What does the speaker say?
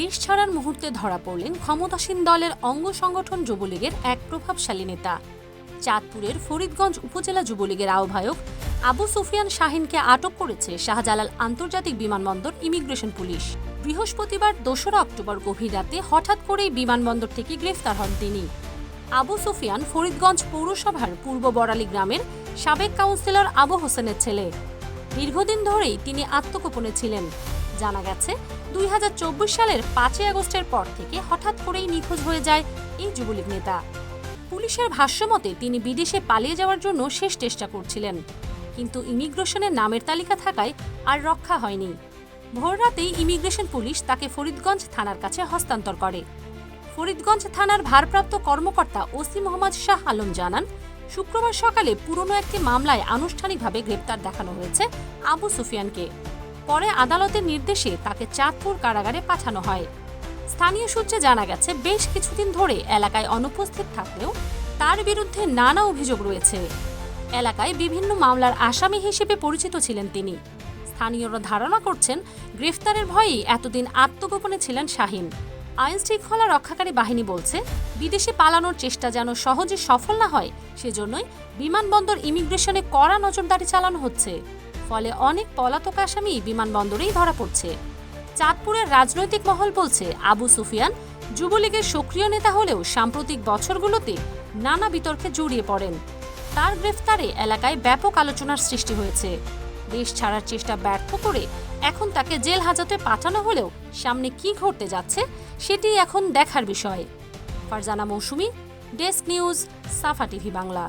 দেশ ছাড়ার মুহূর্তে ধরা পড়লেন ক্ষমতাসীন দলের অঙ্গ সংগঠন যুবলীগের এক প্রভাবশালী নেতা। চাঁদপুরের ফরিদগঞ্জ উপজেলা যুবলীগের আহ্বায়ক আবু সুফিয়ান শাহিনকে আটক করেছে শাহজালাল আন্তর্জাতিক বিমানবন্দর ইমিগ্রেশন পুলিশ। বৃহস্পতিবার দোসরা অক্টোবর গভীর রাতে হঠাৎ করেই বিমানবন্দর থেকে গ্রেফতার হন তিনি। আবু সুফিয়ান ফরিদগঞ্জ পৌরসভার পূর্ব বড়ালী গ্রামের সাবেক কাউন্সিলর আবু হোসেনের ছেলে। দীর্ঘদিন ধরেই তিনি আত্মগোপনে ছিলেন। জানা গেছে, দুই হাজার চব্বিশ সালের পাঁচই আগস্টের পর থেকে হঠাৎ করেই নিখোঁজ হয়ে যায় এই যুবলীগ নেতা। পুলিশের ভাষ্যমতে তিনি বিদেশে পালিয়ে যাওয়ার জন্য শেষ চেষ্টা করছিলেন। কিন্তু ইমিগ্রেশনের নামের তালিকা থাকায় আর রক্ষা হয়নি। ভোররাতেই ইমিগ্রেশন পুলিশ তাকে ফরিদগঞ্জ থানার কাছে হস্তান্তর করে। ফরিদগঞ্জ থানার ভারপ্রাপ্ত কর্মকর্তা ওসি মোহাম্মদ শাহ আলম জানান, শুক্রবার সকালে পুরনো একটি মামলায় আনুষ্ঠানিকভাবে গ্রেপ্তার দেখানো হয়েছে আবু সুফিয়ানকে। পরে আদালতের নির্দেশে তাকে চাঁদপুর কারাগারে পাঠানো হয়। স্থানীয় সূত্রে জানা গেছে, বেশ কিছুদিন ধরে এলাকায় অনুপস্থিত থাকলেও তার বিরুদ্ধে নানা অভিযোগ রয়েছে। এলাকায় বিভিন্ন মামলার আসামি হিসেবে পরিচিত ছিলেন তিনি। স্থানীয়রা ধারণা করছেন, গ্রেফতারের ভয়েই এতদিন আত্মগোপনে ছিলেন শাহিন। আইন শৃঙ্খলা রক্ষাকারী বাহিনী বলছে, বিদেশে পালানোর চেষ্টা যেন সহজে সফল না হয়, সেজন্যই বিমানবন্দর ইমিগ্রেশনে কড়া নজরদারি চালানো হচ্ছে। ফলে অনেক পলাতক আসামি বিমানবন্দরেই ধরা পড়ছে। চাঁদপুরের রাজনৈতিক মহল বলছে, আবু সুফিয়ান যুবলীগের সক্রিয় নেতা হলেও সাম্প্রতিক বছরগুলোতে নানা বিতর্কে জড়িয়ে পড়েন। তার গ্রেফতারে এলাকায় ব্যাপক আলোচনার সৃষ্টি হয়েছে। দেশ ছাড়ার চেষ্টা ব্যর্থ করে এখন তাকে জেল হাজতে পাঠানো হলেও সামনে কি ঘটতে যাচ্ছে সেটি এখন দেখার বিষয়। Farzana Mousumi, desk news, Safa TV Bangla.